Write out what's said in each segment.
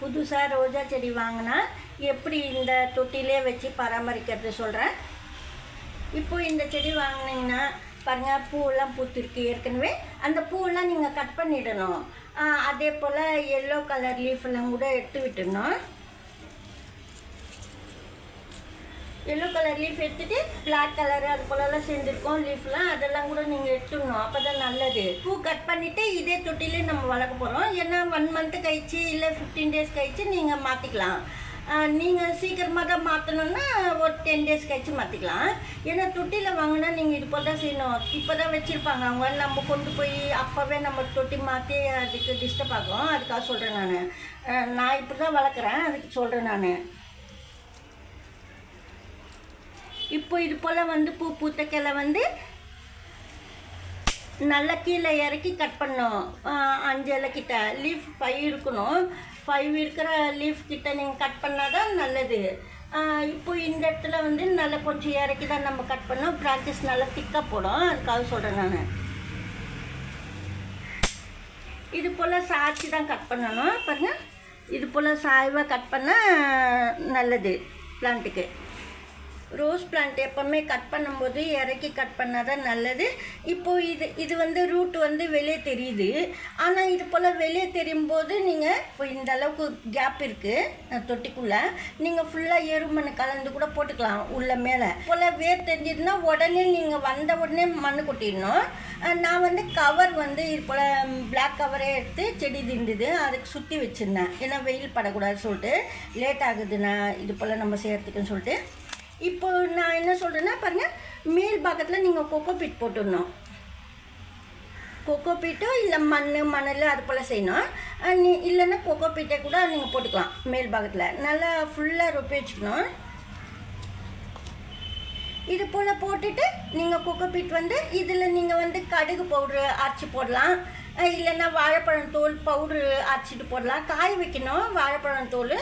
புதுசாக ரோஜா செடி வாங்கினா எப்படி இந்த தொட்டிலே வச்சு பராமரிக்கிறது சொல்கிறேன் இப்போ இந்த செடி வாங்கினீங்கன்னா பாருங்கள் பூவெல்லாம் பூத்திருக்கு ஏற்கனவே. அந்த பூவெல்லாம் நீங்கள் கட் பண்ணிடணும். அதே போல் எல்லோ கலர் லீஃப் எல்லாம் கூட எடுத்து விட்டுடணும் எல்லோ கலர் லீஃப் எடுத்துட்டு பிளாக் கலர் அது போலலாம் சேர்ந்துருக்கோம் லீஃப்லாம் அதெல்லாம் கூட நீங்கள் எடுத்துடணும். அப்போ தான் நல்லது. பூ கட் பண்ணிவிட்டு இதே தொட்டிலே நம்ம வளர்க்க போகிறோம் ஏன்னா ஒன் மந்த்து கழிச்சு இல்லை ஃபிஃப்டீன் டேஸ் கழிச்சு நீங்கள் மாற்றிக்கலாம் நீங்கள் சீக்கிரமாக தான் மாற்றணுன்னா ஒரு டென் டேஸ் கழிச்சு மாற்றிக்கலாம் ஏன்னா தொட்டியில் வாங்கினா நீங்கள் இது போல் தான் செய்யணும். இப்போ தான் வச்சுருப்பாங்க. அவங்க நம்ம கொண்டு போய் அப்போவே நம்ம தொட்டி மாற்றி அதுக்கு டிஸ்டர்ப் ஆகும். அதுக்காக சொல்கிறேன் நான். நான் இப்படி தான் வளர்க்குறேன். அதுக்கு சொல்கிறேன் நான். இப்போ இது போல் வந்து பூ பூத்த கிளை வந்து நல்லா கீழே இறக்கி கட் பண்ணோம் அஞ்சு இலை கிட்ட. லீஃப் ஃபைவ் இருக்கணும். ஃபைவ் இருக்கிற லீஃப் கிட்ட நீங்கள் கட் பண்ணால் தான் நல்லது. இப்போ இந்த இடத்துல வந்து நல்லா கொஞ்சம் இறக்கி தான் நம்ம கட் பண்ணோம் ப்ராக்டிஸ் நல்லா திக்காக போடும். அதுக்காக சொல்கிறேன் நான். இது போல் சாய்ச்சி தான் கட் பண்ணணும். பாருங்கள் இது போல் சாய்வாக கட் பண்ணால் நல்லது. பிளான்ட்டுக்கு ரோஸ் பிளான்ட் எப்போவுமே கட் பண்ணும்போது இறக்கி கட் பண்ணால் தான் நல்லது. இப்போது இது இது வந்து ரூட் வந்து வெளியே தெரியுது. ஆனால் இது போல் வெளியே தெரியும் போது நீங்கள் இப்போ இந்த அளவுக்கு கேப் இருக்குது தொட்டிக்குள்ளே. நீங்கள் ஃபுல்லாக எருமண் கலந்து கூட போட்டுக்கலாம் உள்ள மேலே. போல் வேர் தெரிஞ்சதுன்னா உடனே நீங்கள் வந்த உடனே மண் கொட்டிடணும். நான் வந்து கவர் வந்து இது போல் பிளாக் கவரே எடுத்து செடி திண்டுது அதுக்கு சுற்றி வச்சுருந்தேன். ஏன்னா வெயில் படக்கூடாதுன்னு சொல்லிட்டு லேட் ஆகுது நான் இது போல் நம்ம செய்கிறதுக்குன்னு சொல்லிட்டு. இப்போ நான் என்ன சொல்கிறேன்னா பாருங்கள் மேல் பாகத்தில் நீங்கள் கொக்கோ பீட் போட்டுடணும். கொக்கோ பீட்டோ இல்லை மண் மணல் அது போல் செய்யணும். நீ இல்லைன்னா கொக்கோ பீட்டை கூட நீங்கள் போட்டுக்கலாம் மேல் பாகத்தில். நல்லா ஃபுல்லாக ரொப்பி வச்சுக்கணும். இது போல் போட்டுட்டு நீங்கள் கொக்கோ பீட் வந்து இதில் நீங்கள் வந்து கடுகு பவுட்ரு அரைச்சி போடலாம். இல்லைன்னா வாழைப்பழம் தோல் பவுட்ரு அரைச்சிட்டு போடலாம். காய வைக்கணும். வாழைப்பழம் தோல்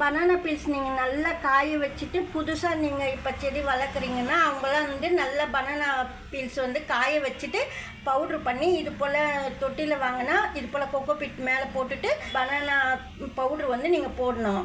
பனானா பீல்ஸ் நீங்கள் நல்லா காய வச்சுட்டு புதுசாக நீங்கள் இப்போ செடி வளர்க்குறீங்கன்னா அவங்களாம் வந்து நல்லா பனானா பீல்ஸ் வந்து காய வச்சுட்டு பவுட்ரு பண்ணி இது போல் தொட்டியில் வாங்கினா இது போல் கொக்கோ பிட் மேலே போட்டுட்டு பனானா பவுட்ரு வந்து நீங்கள் போடணும்.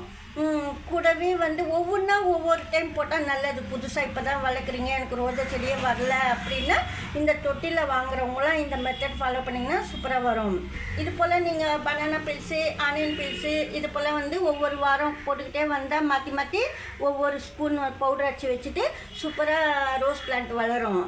கூடவே வந்து ஒவ்வொன்றா ஒவ்வொரு டைம் போட்டால் நல்லது. புதுசாக இப்போ தான் வளர்க்குறீங்க. எனக்கு ரோஜா செடியே வரல அப்படின்னா இந்த தொட்டியில் வாங்குறவங்களாம் இந்த மெத்தட் ஃபாலோ பண்ணிங்கன்னா சூப்பராக வரும். இது போல் நீங்கள் பனானா பில்ஸு ஆனியன் பில்ஸு இது போல் வந்து ஒவ்வொரு வாரம் போட்டுக்கிட்டே வந்தால் மாற்றி மாற்றி ஒவ்வொரு ஸ்பூன் பவுடர் அடிச்சு வச்சுட்டு சூப்பராக ரோஸ் பிளான்ட் வளரும்.